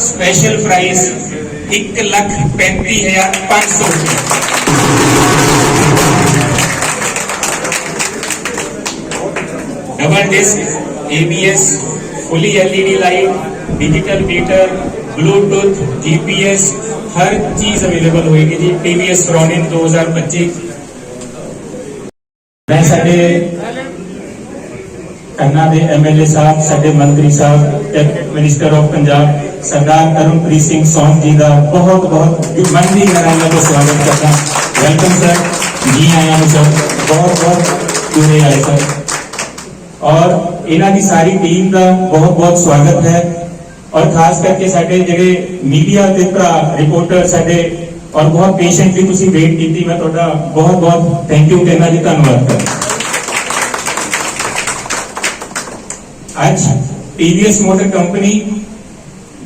Special price एक लाख पैंतीस हज़ार पाँच सौ double disc ABS fully LED light digital meter Bluetooth GPS हर चीज़ अवेलेबल होगी जी। टीवीएस रॉनिन 2025 मैं साढ़े ਕੰਨਾ ਦੇ ਐਮਐਲਏ ਸਾਹਿਬ ਸਾਡੇ ਮੰਤਰੀ ਸਾਹਿਬ cabinet minister of Punjab Sardar Tarunpreet Singh Sond ji ਦਾ ਬਹੁਤ ਬਹੁਤ ਮਨ ਦੀ ਗਹਿਰਾਈਆਂ ਤੋਂ ਸਵਾਗਤ ਕਰਦਾ ਵੈਲਕਮ ਸਰ ਜੀ ਆਇਆਂ ਨੂੰ ਸਰ ਬਹੁਤ ਬਹੁਤ ਪੂਰੇ ਆਏ ਸਰ ਔਰ ਇਹਨਾਂ ਦੀ ਸਾਰੀ ਟੀਮ ਦਾ ਬਹੁਤ ਬਹੁਤ ਸਵਾਗਤ ਹੈ ਔਰ ਖਾਸ ਕਰਕੇ ਸਾਡੇ ਜਿਹੜੇ ਮੀਡੀਆ ਦੇ ਭਰਾ ਰਿਪੋਰਟਰ ਸਾਡੇ ਔਰ ਬਹੁਤ ਪੇਸ਼ੈਂਟਲੀ ਤੁਸੀਂ ਵੇਟ ਕੀਤੀ ਮੈਂ ਤੁਹਾਡਾ ਬਹੁਤ ਬਹੁਤ ਥੈਂਕ ਯੂ ਕਹਿਣਾ ਜੀ ਧੰਨਵਾਦ ਕਰਦਾ ਅੱਜ TVS ਮੋਟਰ ਕੰਪਨੀ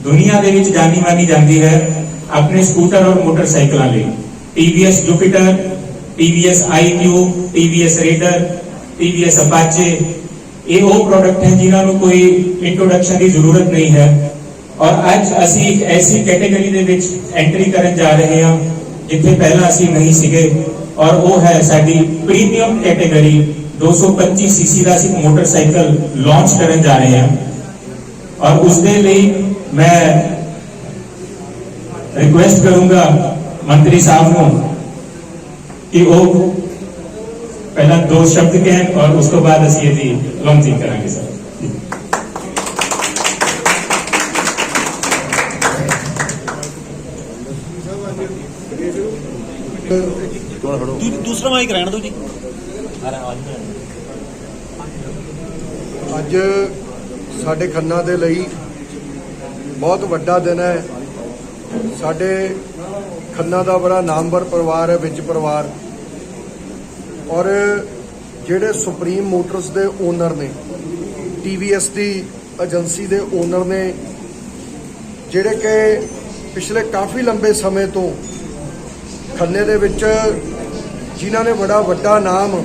ਦੁਨੀਆ ਦੇ ਵਿੱਚ ਜਾਣੀ ਮਾਨੀ ਜਾਂਦੀ ਹੈ ਆਪਣੇ ਸਕੂਟਰ ਔਰ ਮੋਟਰਸਾਈਕਲਾਂ ਲਈ। TVS Jupiter TVS iQ TVS Raider TVS Apache ਇਹ ਉਹ ਪ੍ਰੋਡਕਟ ਹੈ ਜਿਨ੍ਹਾਂ ਨੂੰ ਕੋਈ ਇੰਟਰੋਡਕਸ਼ਨ ਦੀ ਜ਼ਰੂਰਤ ਨਹੀਂ ਹੈ। ਔਰ ਅੱਜ ਅਸੀਂ ਇੱਕ ਐਸੀ ਕੈਟਾਗਰੀ ਦੇ ਵਿੱਚ ਐਂਟਰੀ ਕਰਨ ਜਾ ਰਹੇ ਹਾਂ ਜਿੱਥੇ ਪਹਿਲਾਂ ਅਸੀਂ ਨਹੀਂ ਸੀਗੇ। ਔਰ ਉਹ ਹੈ ਸਾਡੀ ਪ੍ਰੀਮੀਅਮ ਕੈਟਾਗਰੀ 225 ਸੀਸੀ ਦਾ ਅਸੀਂ ਮੋਟਰਸਾਈਕਲ ਲਾਂਚ ਕਰਨ ਜਾ ਰਹੇ ਹਾਂ ਔਰ ਉਸ ਦੇ ਲਈ ਮੈਂ ਰਿਕੁਐਸਟ ਕਰੂੰਗਾ ਮੰਤਰੀ ਸਾਹਿਬ ਨੂੰ ਕਿ ਉਹ ਪਹਿਲਾਂ ਦੋ ਸ਼ਬਦ ਕਹਿਣ ਔਰ ਉਸ ਤੋਂ ਬਾਅਦ ਅਸੀਂ ਇਹਦੀ ਲਾਂਚਿੰਗ ਕਰਾਂਗੇ ਸਰ ਦੂ- ਦੂਸਰਾ ਮਾਈਕ ਰਹਿਣ ਦਿਓ ਜੀ ਅੱਜ ਸਾਡੇ ਖੰਨਾ ਦੇ ਲਈ ਬਹੁਤ ਵੱਡਾ ਦਿਨ ਹੈ। ਸਾਡੇ ਖੰਨਾ ਦਾ ਬੜਾ ਨਾਮਵਰ ਪਰਿਵਾਰ ਹੈ, ਵਿੱਚ ਪਰਿਵਾਰ। ਔਰ ਜਿਹੜੇ ਸੁਪਰੀਮ ਮੋਟਰਸ ਦੇ ਓਨਰ ਨੇ TVS ਦੀ ਏਜੰਸੀ ਦੇ ਓਨਰ ਨੇ, ਜਿਹੜੇ ਕਿ ਪਿਛਲੇ ਕਾਫੀ ਲੰਬੇ ਸਮੇਂ ਤੋਂ ਖੰਨੇ ਦੇ ਵਿੱਚ ਜਿਨ੍ਹਾਂ ਨੇ ਬੜਾ ਵੱਡਾ ਨਾਮ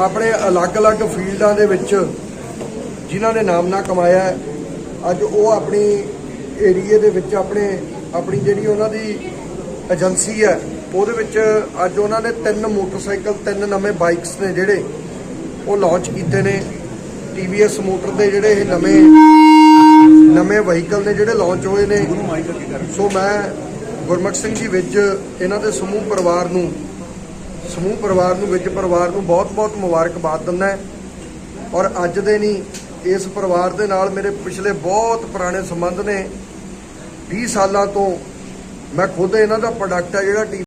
ਆਪਣੇ ਅਲੱਗ-ਅਲੱਗ ਫੀਲਡਾਂ ਦੇ ਵਿੱਚ ਜਿਨ੍ਹਾਂ ਨੇ ਨਾਮ ਨਾ ਕਮਾਇਆ ਅੱਜ ਉਹ ਆਪਣੀ ਏਰੀਏ ਦੇ ਵਿੱਚ ਆਪਣੇ ਆਪਣੀ ਜਿਹੜੀ ਉਹਨਾਂ ਦੀ ਏਜੰਸੀ ਹੈ ਉਹਦੇ ਵਿੱਚ ਅੱਜ ਉਹਨਾਂ ਨੇ ਤਿੰਨ ਮੋਟਰਸਾਈਕਲ ਤਿੰਨ ਨਵੇਂ ਬਾਈਕਸ ਨੇ ਜਿਹੜੇ ਉਹ ਲਾਂਚ ਕੀਤੇ ਨੇ। TVS ਮੋਟਰ ਦੇ ਜਿਹੜੇ ਇਹ ਨਵੇਂ ਨਵੇਂ ਵਹੀਕਲ ਨੇ ਜਿਹੜੇ ਲਾਂਚ ਹੋਏ ਨੇ। ਸੋ ਮੈਂ ਗੁਰਮੁਖ ਸਿੰਘ ਜੀ ਵਿੱਚ ਇਹਨਾਂ ਦੇ ਸਮੂਹ ਪਰਿਵਾਰ ਨੂੰ ਸਮੂਹ ਪਰਿਵਾਰ ਨੂੰ ਵਿੱਚ ਪਰਿਵਾਰ ਨੂੰ ਬਹੁਤ-ਬਹੁਤ ਮੁਬਾਰਕਬਾਦ ਦਿੰਦਾ ਔਰ ਅੱਜ ਦੇ ਨਹੀਂ, ਇਸ ਪਰਿਵਾਰ ਦੇ ਨਾਲ ਮੇਰੇ ਪਿਛਲੇ ਬਹੁਤ ਪੁਰਾਣੇ ਸੰਬੰਧ ਨੇ। 20 ਸਾਲਾਂ ਤੋਂ ਮੈਂ ਖੁਦ ਇਹਨਾਂ ਦਾ ਪ੍ਰੋਡਕਟ ਹੈ ਜਿਹੜਾ ਟੀ